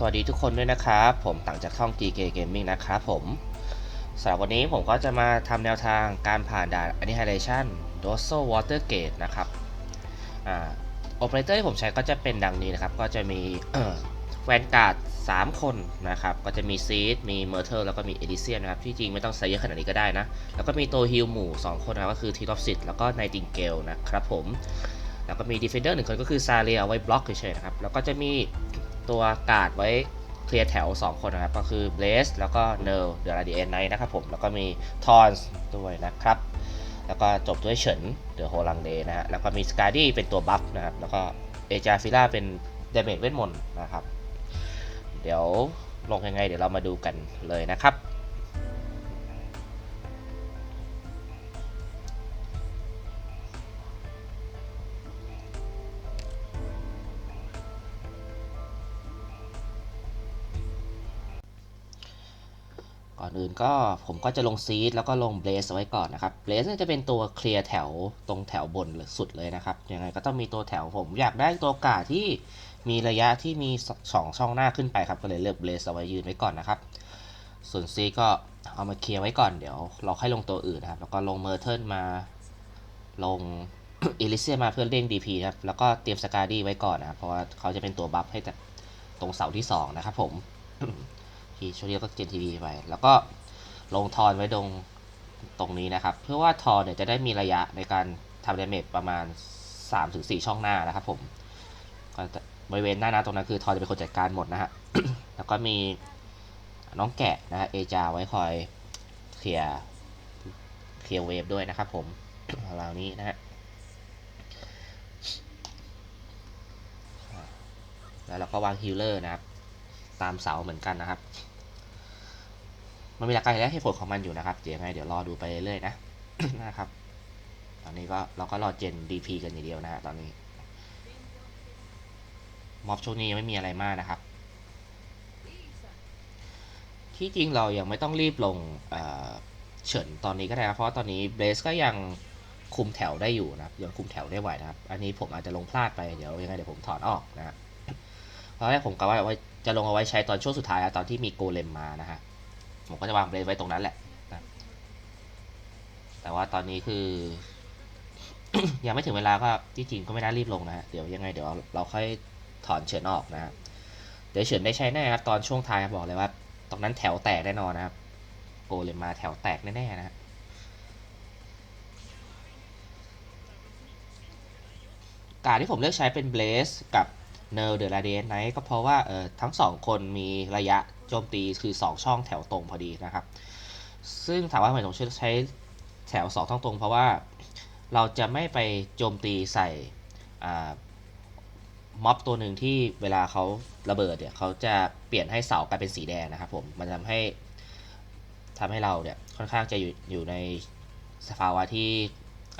สวัสดีทุกคนด้วยนะครับ ผมต่างจากช่อง GK Gaming นะครับผมสำหรับวันนี้ผมก็จะมาทำแนวทางการผ่านด่าน Annihilation d o s o Water Gate นะครับอ่าโอเปอเรเตอร์ที่ผมใช้ก็จะเป็นดังนี้นะครับ ก็จะมีแวนการ์ด3คนนะครับ ก็จะมีซีดมีเมอร์เทอร์แล้วก็มีเอดิเซียนนะครับ ที่จริงไม่ต้องใส่เยอะขนาดนี้ก็ได้นะ แล้วก็มีตัวฮิลหมู่ 2 คนนะก็คือทีทอฟซิตแล้วก็ไนติงเกลนะครับผมแล้วก็มีดีเฟนเดอร์หนึ่งคนก็คือซาเรียเอาไว้บล็อกเฉยๆนะครับ แล้วก็จะมี ตัวการ์ดไว้เคลียร์แถว 2 คนนะครับ ก็คือเบลสแล้วก็เนลเดอร์ดีเอ็นไนนะครับผมแล้วก็มีทอนส์ด้วยนะครับ แล้วก็จบด้วยเฉินเดอะโฮลังเดนะฮะแล้วก็มีสกาดี้เป็นตัวบัฟนะครับ แล้วก็เอจาฟิล่าเป็นเดเมจเวทมนต์นะครับ เดี๋ยวลงยังไงเดี๋ยวเรามาดูกันเลยนะครับ ก่อนอื่นก็ผมก็จะลงซีดแล้วก็ลงเบลสไว้ก่อนนะครับเบลสจะเป็นตัวเคลียร์แถวตรงแถวบนสุดเลยนะครับยังไงก็ต้องมีตัวแถวผมอยากได้ตัวกาที่มีระยะที่มีสองช่องหน้าขึ้นไปครับก็เลยเลือกเบลสเอาไว้ยืนไว้ก่อนนะครับ ส่วนซีก็เอามาเคลียร์ไว้ก่อนเดี๋ยว เราค่อยลงตัวอื่นนะครับแล้วก็ลงเมอร์เทิร์นมาลงเอลิเซียมาเพื่อเร่ง DP ครับแล้วก็เตรียมสกาดี้ไว้ก่อนนะครับเพราะว่าเขาจะเป็นตัวบัฟให้แต่ตรงเสาที่สองนะครับผม ทีช่วงนี้ก็เจนทีวีไป แล้วก็ลงทอนไว้ตรงตรงนี้นะครับ เพื่อว่าทอนเนี่ยจะได้มีระยะในการทำดาเมจประมาณ 3-4 ช่องหน้านะครับผมก็บริเวณหน้านาตรงนั้นคือทอนจะเป็นคนจัดการหมดนะฮะ แล้วก็มีน้องแกะนะฮะเอจาไว้คอยเคลียร์เคลียร์เวฟด้วยนะครับผมเหล่านี้นะฮะแล้วเราก็วางฮิลเลอร์นะครับ ตามเสาเหมือนกันนะครับ มันมีหลักการและเหตุผลของมันอยู่นะครับเดี๋ยวยังไงเดี๋ยวรอดูไปเรื่อยๆนะนะครับ ตอนนี้ก็เราก็รอเจน DP กันอย่างเดียวนะฮะตอนนี้ม็อบช่วงนี้ยังไม่มีอะไรมากนะครับ ที่จริงเรายังไม่ต้องรีบลงเอ่อเฉินตอนนี้ก็ได้ครับเพราะตอนนี้เบสก็ยังคุมแถวได้อยู่นะครับยังคุมแถวได้ไหวนะครับ อันนี้ผมอาจจะลงพลาดไปเดี๋ยวยังไงเดี๋ยวผมถอนออกนะครับตอนแรกผมกะว่าจะลงเอาไว้ใช้ตอนช่วงสุดท้ายตอนที่มีโกเลมมานะฮะ ผมก็จะวางเบรดไว้ตรงนั้นแหละนะแต่ว่าตอนนี้คือ ยังไม่ถึงเวลาก็ที่จริงก็ไม่น่ารีบลงนะฮะเดี๋ยวยังไงเดี๋ยวเราเราค่อยถอนเฉินออกนะฮะเดี๋ยวเฉินได้ใช้แน่ครับตอนช่วงท้ายบอกเลยว่า ตรงนั้นแถวแตกแน่นอนนะครับ โกเลมมาแถวแตกแน่ๆนะฮะการที่ผมเลือกใช้เป็นเบลสกับ เนลเดอะราเดียนไนก็เพราะว่าเออทั้งสองคนมีระยะโจมตีคือ 2 ช่องแถวตรงพอดีนะครับ ซึ่งถามว่าทำไมผมใช้แถว 2 ช่องตรง เพราะว่าเราจะไม่ไปโจมตีใส่ม็อบตัวหนึ่งที่เวลาเขาระเบิดเนี่ยเขาจะเปลี่ยนให้เสากลายเป็นสีแดงนะครับผมมันทำให้ทำให้เราเนี่ยค่อนข้างจะอยู่อยู่ในสภาวะที่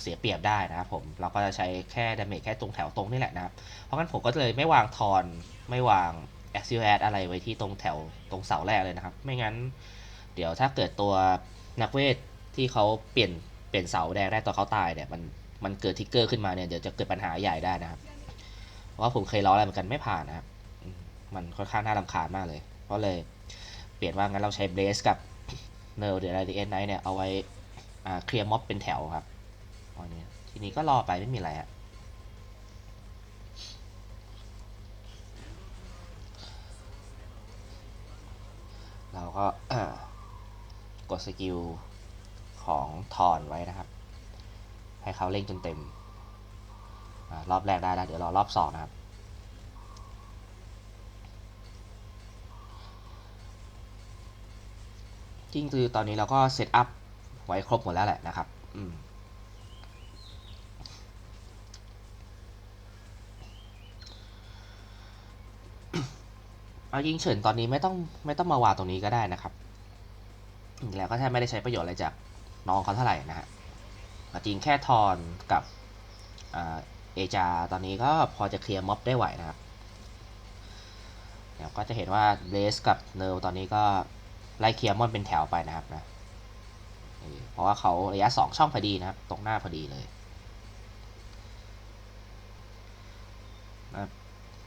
เสียเปรียบได้นะครับผมเราก็จะใช้แค่ดาเมจแค่ตรงแถวตรงนี่แหละนะครับ เพราะงั้นผมก็เลยไม่วางทอนไม่วาง a x i o a d อะไรไว้ที่ตรงแถวตรงเสาแรกเลยนะครับ ไม่งั้น เดี๋ยวถ้าเกิดตัวนักเวทที่เขาเปลี่ยนเปลี่ยนเสาแดงได้ตอนเขาตายเนี่ยมันมันเกิดทิกเกอร์ขึ้นมาเนี่ยเดี๋ยวจะเกิดปัญหาใหญ่ได้นะครับ เพราะว่าผมเคยล้ออะไรเหมือนกันไม่ผ่านนะครับ มันค่อนข้างน่ารำคาญมากเลย เพราะเลยเปลี่ยนว่างั้นเราใช้เบสกับเนลเดอร์ไดเอ็นไนเนี่ยเอาไว้เคลียร์ม็อบเป็นแถวครับ อนนี้ทีนี้ก็รอไปไม่มีอะไรอะเราก็กดสกิลของทอนไว้นะครับ ให้เขาเล่งจนเต็มอรอบแรกได้แล้วเดี๋ยวรอรอบสองนะครับ จริงคือตอนนี้เราก็เซตอัพไว้ครบหมดแล้วแหละนะครับ อืม เอายิงเฉินตอนนี้ไม่ต้องไม่ต้องมาวางตรงนี้ก็ได้นะครับแล้วก็แทบไม่ได้ใช้ประโยชน์อะไรจากน้องเขาเท่าไหร่นะฮะจริงแค่ทอนกับเอจาตอนนี้ก็พอจะเคลียร์ม็อบได้ไหวนะครับเดี๋ยวก็จะเห็นว่าเบสกับเนลตอนนี้ก็ไล่เคลียร์มอนเป็นแถวไปนะครับนะเพราะว่าเขาระยะ 2 ช่องพอดีนะครับ ตรงหน้าพอดีเลยนะ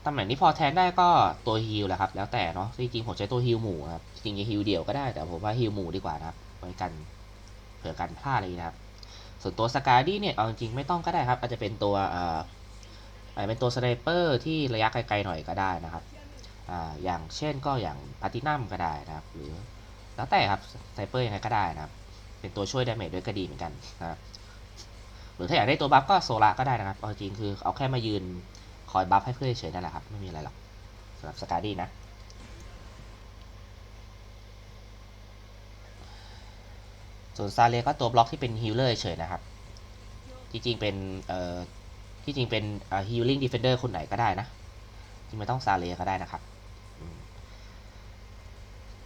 ตำแหน่งที่พอแทนได้ก็ตัวฮิลแหละครับ แล้วแต่เนาะจริงๆผมใช้ตัวฮิลหมู่ครับจริงๆฮิลเดี่ยวก็ได้แต่ผมว่าฮิลหมู่ดีกว่านะครับไว้กันเผื่อกันพลาดอะไรนี้นะครับ ส่วนตัวสกาดี้เนี่ยเอาจริงๆไม่ต้องก็ได้ครับ อาจจะเป็นตัวเอ่ออาจจะเป็นตัวสไนเปอร์ที่ระยะไกลๆหน่อยก็ได้นะครับอ่าอย่างเช่นก็อย่างพาตินัมก็ได้นะครับ หรือแล้วแต่ครับสไนเปอร์ยังไงก็ได้นะครับ เป็นตัวช่วยดาเมจด้วยก็ดีเหมือนกันนะครับหรือถ้าอยากได้ตัวบัฟก็โซล่าก็ได้นะครับเอาจริงคือเอาแค่มายืน อยบัฟให้เพื่อนเฉยๆนั่นแหละครับ ไม่มีอะไรหรอกสำหรับสกาดี้นะส่วนซาเลก็ตัวบล็อกที่เป็นฮิลเลอร์เฉยนะครับ ที่จริงเป็น เอ่อ ที่จริงเป็นฮิลลิ่งดีเฟนเดอร์คนไหนก็ได้นะ จริงไม่ต้องซาเลก็ได้นะครับ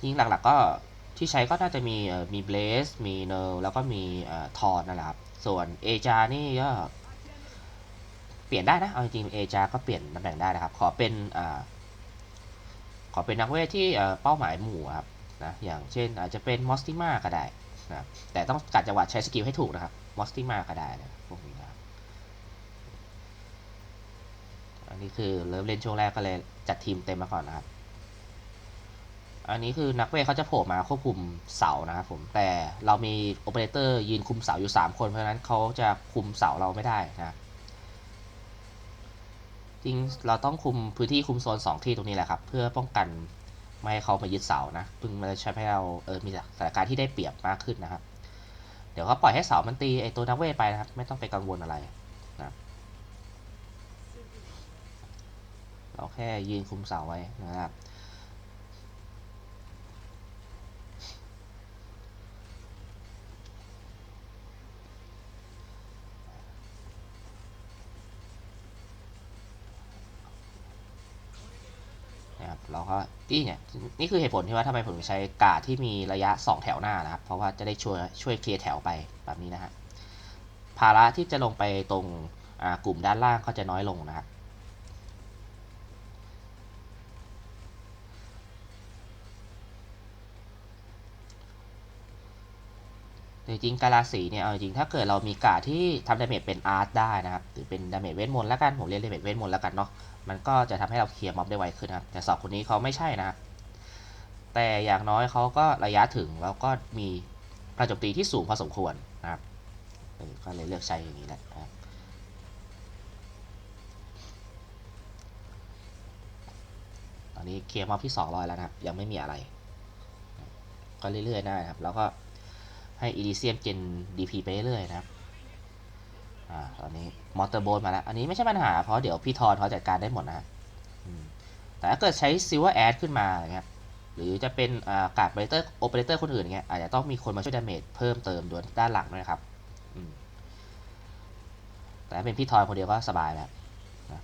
จริงหลักๆก็ที่ใช้ก็น่าจะมี มีเบลสมีเนลแล้วก็มีเอ่อทอนนั่นแหละครับ ส่วนเอจานี่ก็ เปลี่ยนได้นะ เอาจริงๆเอจาก็เปลี่ยนตำแหน่งได้นะครับ ขอเป็นอ่าขอเป็นนักเวทที่เป้าหมายหมู่ครับนะอย่างเช่นอาจจะเป็นมอสติมาก็ได้นะแต่ต้องกัดจังหวะใช้สกิลให้ถูกนะครับมอสติมาก็ได้นะพวกนี้นะครับอันนี้คือเริ่มเล่นช่วงแรกก็เลยจัดทีมเต็มมาก่อนนะครับ อันนี้คือนักเวทเขาจะโผล่มาควบคุมเสานะครับผมแต่เรามีโอเปอเรเตอร์ยืนคุมเสาอยู่ 3 คนเพราะฉะนั้นเขาจะคุมเสาเราไม่ได้นะครับ จริงเราต้องคุมพื้นที่คุมโซน 2 ที่ตรงนี้แหละครับ เพื่อป้องกันไม่ให้เขามายึดเสานะเพิ่งมาใช้ให้เราเออมีสถานการณ์ที่ได้เปรียบมากขึ้นนะครับ เดี๋ยวก็ปล่อยให้เสามันตีไอตัวนักเวทไปนะครับ ไม่ต้องไปกังวลอะไรนะเราแค่ยืนคุมเสาไว้นะครับ นะครับ เราก็นี่เนี่ยนี่คือเหตุผลที่ว่าทำไมผมใช้กาดที่มีระยะ 2 แถวหน้านะครับ เพราะว่าจะได้ช่วยช่วยเคลียร์แถวไปแบบนี้นะฮะภาระที่จะลงไปตรงกลุ่มด้านล่างก็จะน้อยลงนะครับจริงกาลาสีเนี่ยเอาจริงถ้าเกิดเรามีกาดที่ทำดาเมจเป็นอาร์ตได้นะครับหรือเป็นดาเมจเวทมนต์แล้วกันผมเรียกดาเมจเวทมนต์แล้วกันเนาะ มันก็จะทำให้เราเคลียร์ม็อบได้ไวขึ้นนะครับ แต่สองคนนี้เขาไม่ใช่นะครับแต่อย่างน้อยเขาก็ระยะถึงแล้วก็มีประโจมตีที่สูงพอสมควรนะครับก็เลยเลือกใช้อย่างนี้แหละครับตอนนี้เคลียร์ม็อบที่200แล้วนะครับ ยังไม่มีอะไร ก็เรื่อยๆได้ครับ แล้วก็ให้อีลิเซียมเจน DP ไปเรื่อยๆนะครับ อ่าตอนนี้มอเตอร์โบนมาแล้ว อันนี้ไม่ใช่ปัญหา เพราะเดี๋ยวพี่ทอนเขาจัดการได้หมดนะแต่ถ้าเกิดใช้ซิลเวอร์แอดขึ้นมาอย่างเงี้ยหรือจะเป็นอ่ากาดโอเปอเรเตอร์โอเปอเรเตอร์คนอื่นอย่างเงี้ยอาจจะต้องมีคนมาช่วยดาเมจเพิ่มเติมด้วยด้านหลังด้วยนะครับแต่ถ้าเป็นพี่ทอนคนเดียวก็สบายแล้วนะ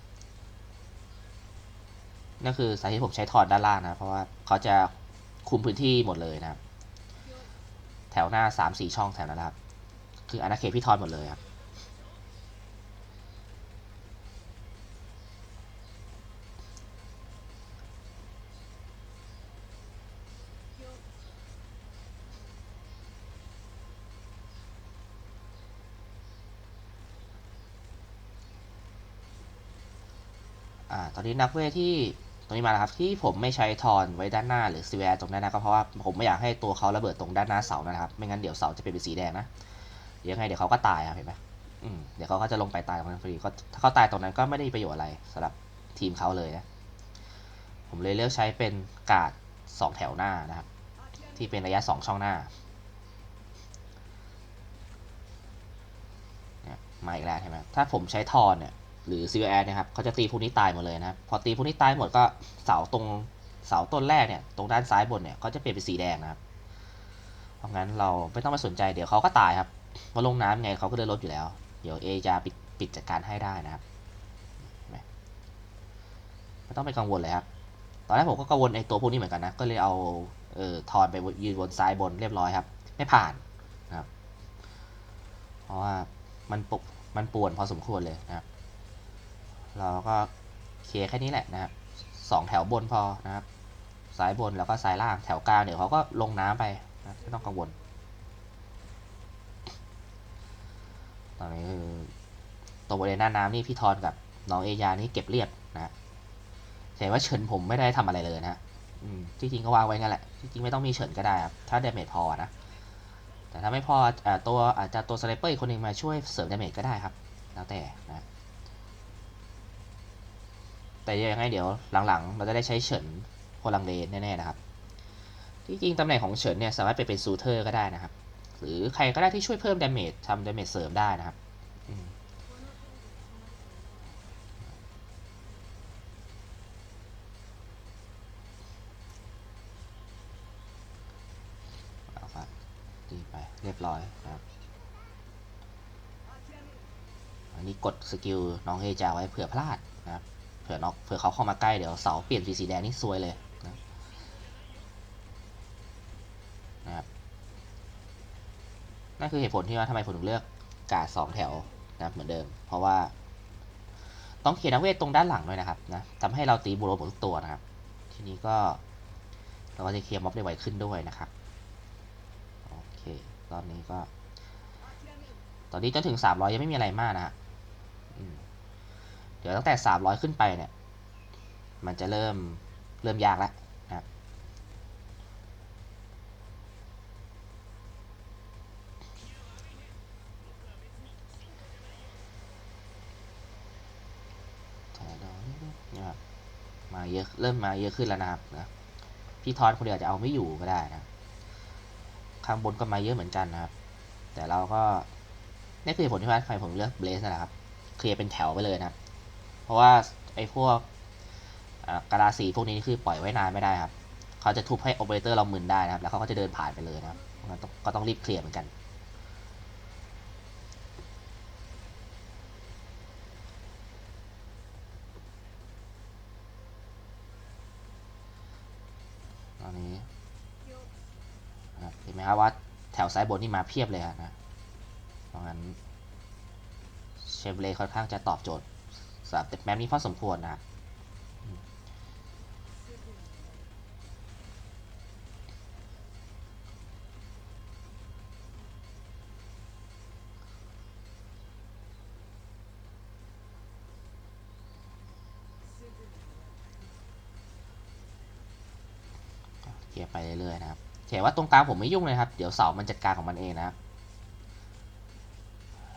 นั่นคือสาเหตุผมใช้ทอนด้านล่างนะ เพราะว่าเขาจะคุมพื้นที่หมดเลยนะครับ แถวหน้าสามสี่ช่องแถวนั้นครับ คืออาณาเขตพี่ทอนหมดเลยครับ อ่าตอนนี้นักเวทที่ตรงนี้มาแล้วครับที่ผมไม่ใช้ทอนไว้ด้านหน้าหรือซีแวร์ตรงนั้นนะก็เพราะว่าผมไม่อยากให้ตัวเขาระเบิดตรงด้านหน้าเสานะครับ ไม่งั้นเดี๋ยวเสาจะเป็นสีแดงนะเดี๋ยวยังไงเดี๋ยวเขาก็ตายครับเห็นไหมเดี๋ยวเขาก็จะลงไปตายตรงนั้นฟรีก็ถ้าเขาตายตรงนั้นก็ไม่ได้มีประโยชน์อะไรสำหรับทีมเขาเลยนะผมเลยเลือกใช้เป็นกาดสองแถวหน้านะครับ ที่เป็นระยะสองช่องหน้าเนี่ยมาอีกแล้วใช่ไหมถ้าผมใช้ทอนเนี่ย หรือซีแอร์นะครับเขาจะตีพวกนี้ตายหมดเลยนะครับพอตีพวกนี้ตายหมดก็เสาตรงเสาต้นแรกเนี่ยตรงด้านซ้ายบนเนี่ยก็จะเปลี่ยนเป็นสีแดงนะครับเพราะงั้นเราไม่ต้องมาสนใจเดี๋ยวเขาก็ตายครับมาลงน้ำไงเขาก็เดินรถอยู่แล้ว เดี๋ยวเอจะปิดปิดจัดการให้ได้นะครับไม่ต้องไปกังวลเลยครับตอนแรกผมก็กังวลไอ้ตัวพวกนี้เหมือนกันนะก็เลยเอาเออทอนไปยืนบนซ้ายบนเรียบร้อยครับ ไม่ผ่านนะครับ เพราะว่ามันปุมันป่วนพอสมควรเลยนะครับ เราก็เคลียร์แค่นี้แหละนะครับสองแถวบนพอนะครับ ซ้ายบนแล้วก็ซ้ายล่างแถวกลางเดี๋ยวเขาก็ลงน้ำไปนะไม่ต้องกังวล ตอนนี้คือตรงบริเวณหน้าน้ำนี่พี่ทอนกับน้องเอยานี่เก็บเรียบนะเห็นว่าเฉินผมไม่ได้ทำอะไรเลยนะอืมที่จริงก็วางไว้งั้นแหละที่จริงไม่ต้องมีเฉินก็ได้ครับถ้าเดเมจพอนะ แต่ถ้าไม่พออตัวอาจจะตัวสไนเปอร์อีกคนหนึ่งมาช่วยเสริมเดเมจก็ได้ครับ แล้วแต่นะ แต่ยังไงเดี๋ยวหลังๆ เราจะได้ใช้เฉินโคลังเลนแน่ๆนะครับ ที่จริงตำแหน่งของเฉินเนี่ยสามารถไปเป็นซูเทอร์ก็ได้นะครับ หรือใครก็ได้ที่ช่วยเพิ่มดาเมจทำดาเมจเสริมได้นะครับอืมเอาครับตีไปเรียบร้อยนะครับ อันนี้กดสกิลน้องเฮจาไว้เผื่อพลาดนะครับ เผื่อนองเผื่อเขาเข้ามาใกล้เดี๋ยวเสาเปลี่ยนสีสีแดงนี่ซวยเลยนะนะครับนั่นคือเหตุผลที่ว่าทำไมผมถึงเลือกกาดสองแถวนะครับเหมือนเดิม เพราะว่าต้องเขียนนักเวทตรงด้านหลังด้วยนะครับนะทำให้เราตีบูโรหมดทุกตัวนะครับ ทีนี้ก็เราก็จะเคลียร์ม็อบได้ไวขึ้นด้วยนะครับโอเครอบนี้ก็ ตอนนี้จนถึง300ยังไม่มีอะไรมากนะฮะอืม ดี๋ยวตั้งแต่ 300 ขึ้นไปเนี่ย มันจะเริ่มเริ่มยากแล้วนะครับมาเยอะเริ่มมาเยอะขึ้นแล้วนะครับนะพี่ทอนคนเดียวจะเอาไม่อยู่ก็ได้นะข้างบนก็มาเยอะเหมือนกันนะครับ แต่เราก็นี่คือผลที่ว่าทำไมผมเลือกเบสนะครับ เคลียร์เป็นแถวไปเลยนะครับ เพราะว่าไอ้พวกกระดาสีพวกนี้คือปล่อยไว้นานไม่ได้ครับ เขาจะทุบให้โอเปอเรเตอร์เราหมึนได้นะครับ แล้วเขาก็จะเดินผ่านไปเลยนะครับเพราะงั้นต้องก็ต้องรีบเคลียร์เหมือนกัน ตอนนี้เห็นไหมครับว่าแถวซ้ายบนนี่มาเพียบเลยนะ เพราะงั้นเชฟเลค่อนข้างจะตอบโจทย์ สำหรับแมปนี้พอสมควรนะครับเคลียร์ไปเรื่อยๆนะครับเขียนว่าตรงกลางผมไม่ยุ่งเลยครับ เดี๋ยวเสามันจัดการของมันเองนะครับ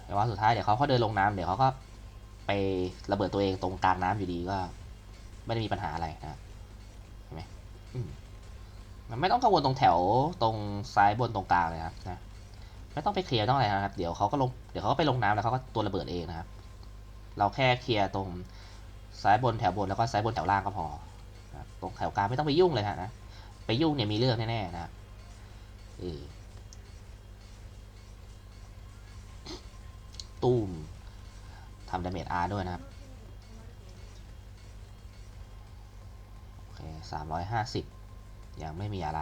แต่ว่าสุดท้ายเดี๋ยวเขาเขาเดินลงน้ำเดี๋ยวเขาก็ ไประเบิดตัวเองตรงกลางน้ำอยู่ดีก็ ไม่ได้มีปัญหาอะไรนะเห็นไหมมันไม่ต้องกังวลตรงแถวตรงซ้ายบนตรงกลางเลยครับนะไม่ต้องไปเคลียร์ต้องอะไรนะครับ เดี๋ยวเขาก็ลงเดี๋ยวเขาก็ไปลงน้ำแล้วเขาก็ตัวระเบิดเองนะครับ เราแค่เคลียร์ตรงซ้ายบนแถวบนแล้วก็ซ้ายบนแถวล่างก็พอตรงแถวกลางไม่ต้องไปยุ่งเลยฮะนะไปยุ่งเนี่ยมีเรื่องแน่ๆนะครับตุ้ม ทำดาเมจ R ด้วยนะครับ โอเคสามร้อยห้าสิบยังไม่มีอะไร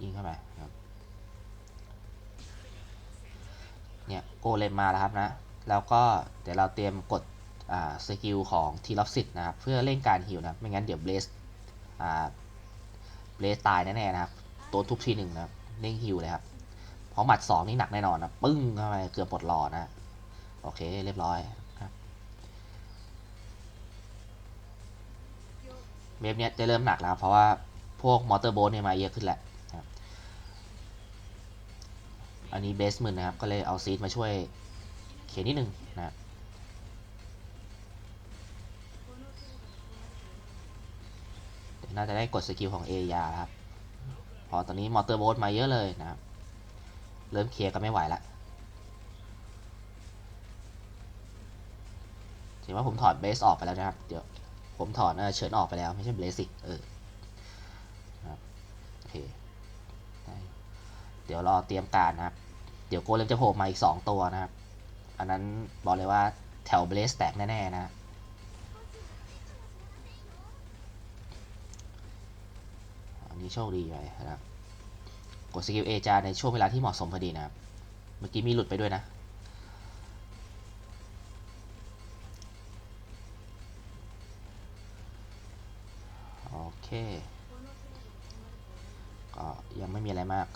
ยิงเข้าไปครับ เนี่ย โกเลมมาแล้วครับนะ แล้วก็เดี๋ยวเราเตรียมกดสกิลของทีล็อฟซิตนะครับ เพื่อเร่งการฮิวนะครับ ไม่งั้นเดี๋ยวเบสเบสตายแน่ๆนะครับ ตัวทุบทีหนึ่งนะครับเร่งฮิวเลยครับ เพราะหมัดสองนี่หนักแน่นอนนะปึ้งเข้าไปเกือบปลดหลอดนะโอเคเรียบร้อยครับเว็บเนี้ยจะเริ่มหนักแล้ว เพราะว่าพวกมอเตอร์โบสเนี่ยมาเยอะขึ้นแหละครับอันนี้เบสมืนนะครับ ก็เลยเอาซีดมาช่วยเขียนนิดนึงนะน่าจะได้กดสกิลของเอยาครับ พอตอนนี้มอเตอร์โบสมาเยอะเลยนะครับ เริ่มเคลียร์กันไม่ไหวละถือว่าผมถอดเบสออกไปแล้วนะครับ เดี๋ยวผมถอดเออเฉินออกไปแล้ว ไม่ใช่เบสสิเออโอเคได้เดี๋ยวรอเตรียมการนะครับ เดี๋ยวโกเลมจะโผล่มาอีก 2 ตัวนะครับ อันนั้นบอกเลยว่าแถวเบสแตกแน่ๆนะอันนี้โชคดีไปนะครับ ดสกิลเอจาในช่วงเวลาที่เหมาะสมพอดีนะครับ เมื่อกี้มีหลุดไปด้วยนะ โอเค ก็ยังไม่มีอะไรมาก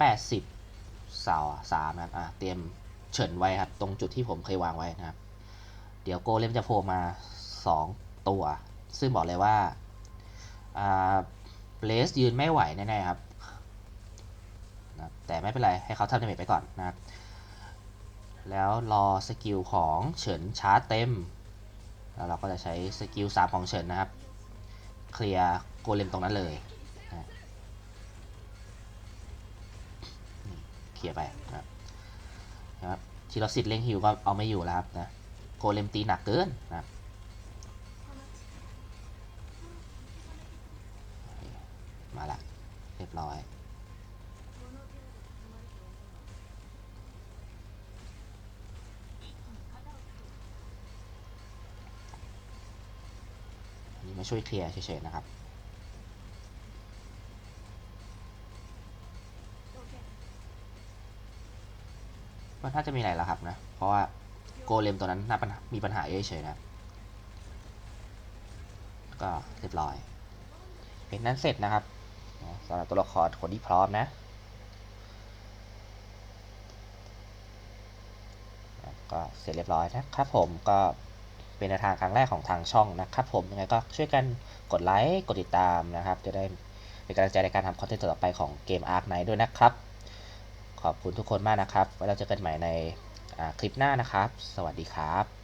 380เสาสามนะครับอะเตรียมเฉินไว้ครับ ตรงจุดที่ผมเคยวางไว้นะครับ เดี๋ยวโกเลมจะโผล่มา 2 ตัว ซึ่งบอกเลยว่าเบลสยืนไม่ไหวแน่ๆครับ นะแต่ไม่เป็นไร ให้เขาทำดาเมจไปก่อนนะครับ แล้วรอสกิลของเฉินชาร์จเต็ม แล้วเราก็จะใช้สกิล3ของเฉินนะครับ เคลียร์โกเลมตรงนั้นเลยนะเคลียร์ไปนะครับทีเราสิทธิ์เล่งฮิวก็เอาไม่อยู่แล้วครับนะ โกเลมตีหนักเกินนะมาละเรียบร้อย มาช่วยเคลียร์เฉยๆนะครับมันน่าจะมีอะไรล้วครับนะ เพราะว่าโกเลมตัวนั้นน่าปัญหามีปัญหาเฉยๆนะ ก็เรียบร้อย เป็นนั้นเสร็จนะครับสำหรับตัวละครคนที่พร้อมนะ ก็เสร็จเรียบร้อยนะครับผมก็ เป็นทางครั้งแรกของทางช่องนะครับ ผมยังไงก็ช่วยกันกดไลค์กดติดตามนะครับ จะได้เป็นกำลังใจในการทำคอนเทนต์ต่อไปของเกม Ark Knight ด้วยนะครับ ขอบคุณทุกคนมากนะครับไว้เราเจอกันใหม่ในคลิปหน้านะครับ สวัสดีครับ